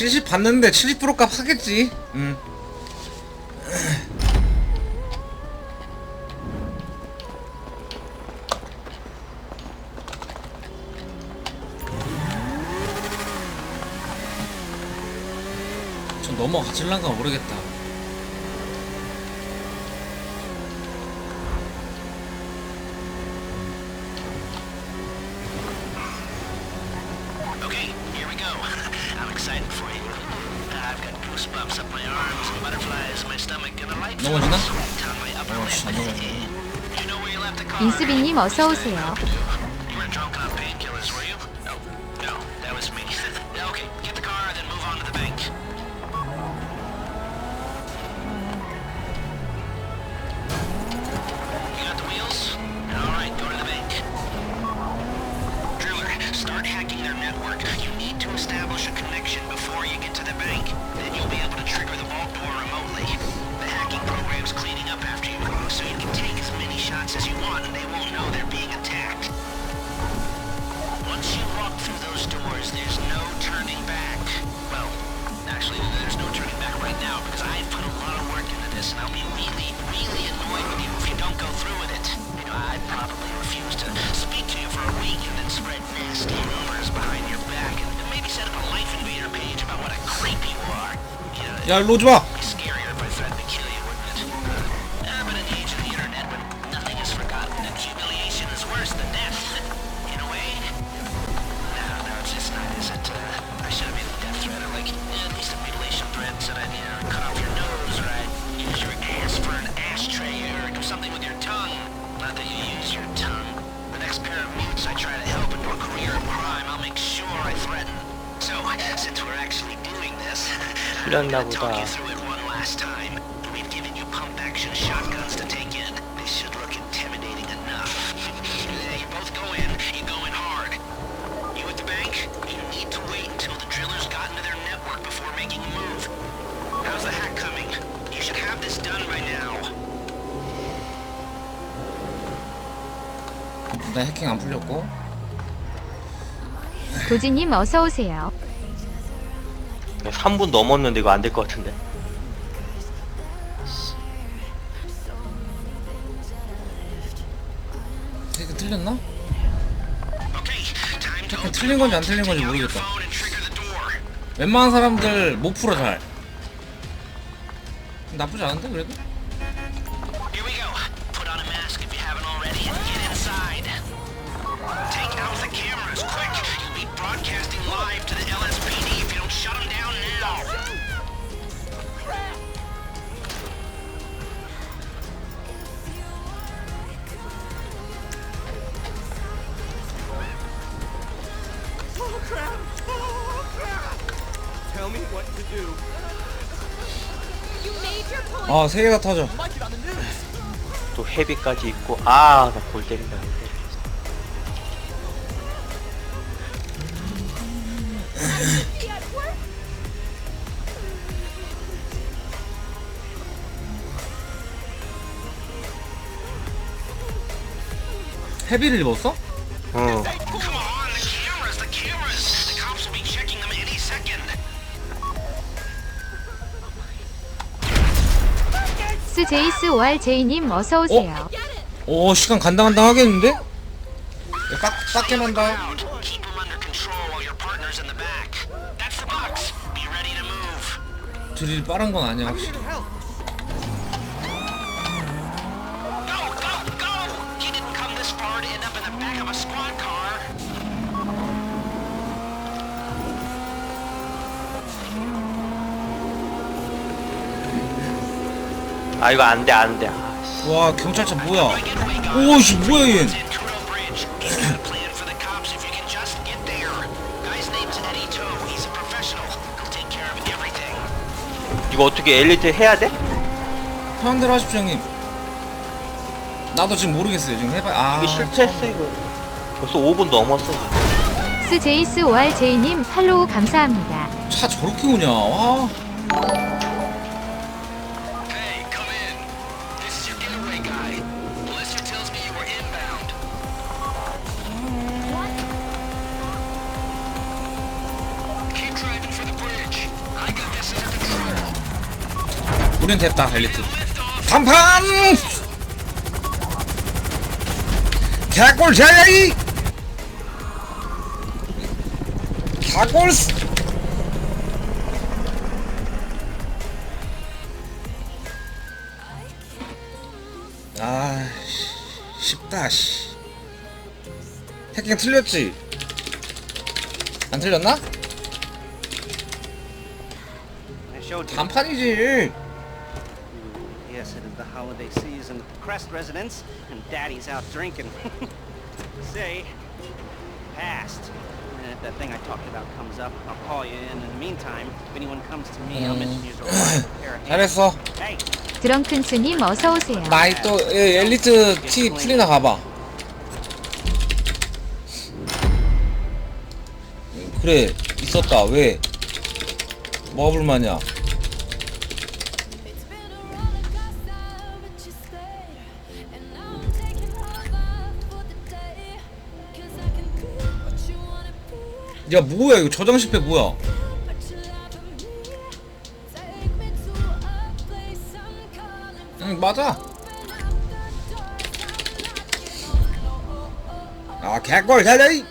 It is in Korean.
70 받는데 70%값 하겠지. 음. 저 넘어가질란가 모르겠다. 넘어지나? sweat on my upper 어, lip. 씨, 안 넘어지네. 인수빈님 어서 오세요. Tongue. The next pair of mutes I try to help into a career of crime, I'll make sure I threaten. So, since we're actually doing this, I'm 틀렸나 gonna talk 보다. you through it one last time. We've given you pump-action shotguns to take in. They should look intimidating enough. Yeah, you both go in, you go in hard. You at the bank? You need to wait until the drillers got into their network before making a move. How's the hack coming? You should have this done by now. 일단 해킹 안 풀렸고. 도지님 어서 오세요. 3분 넘었는데 이거 안 될 것 같은데. 해킹 틀렸나? 해킹 틀린 건지 안 틀린 건지 모르겠다. 웬만한 사람들 못 풀어 잘. 나쁘지 않은데 그래도? Take out the cameras, quick! Broadcasting live to the LSPD if you don't shut them down now. 아, 세 개가 터져. 또 헤비까지 있고 아나 골 때린다. 헤비를 입었어? 응. Come on, the cameras, the cameras! The cops will be checking them any second. 스제이스 ORJ님 어서 오세요. 오, 시간 간당간당 하겠는데? 빡, 빡게 난다. Partner's in the back. That's the box. Be ready to move. 드릴 빠른 건 아니야, 확실히. Go, go, go! You didn't come this far to end up in the back of a squad car. 아 이거 안돼 안 돼. 아, 씨. 와, 경찰차 뭐야? 오씨, 뭐야, 얘. Kudo Bridge. He's got a plan 이거 어떻게 엘리트 해야 돼? 편대로 하십시오, 형님. 나도 지금 모르겠어요. 지금 해봐. 아, 이게 실패했어 이거. 벌써 5분 넘었어. 스제이스 ORJ님 팔로우 감사합니다. 차 저렇게 오냐? 와. 우린 됐다 엘리트. 단판! 개꿀 제이! 개꿀 아 씨, 쉽다 씨. 해킹 틀렸지? 안 틀렸나? You. 단판이지 Yes, it is the holiday season at the Crest residence, and Daddy's out drinking. Say, passed. And if that thing I talked about comes up, I'll call you in. In the meantime, if anyone comes to me, I'll mention you as a reliable pair of hands. 잘했어 Hey, 드렁큰스님 어서 오세요. 나이 또 예, 엘리트 티 풀이나 가봐 그래 있었다 왜 뭐가 불만이야 야 뭐야 이거 저장 실패 뭐야 응 맞아. Oh, oh, oh, oh. 아 개꿀 잘해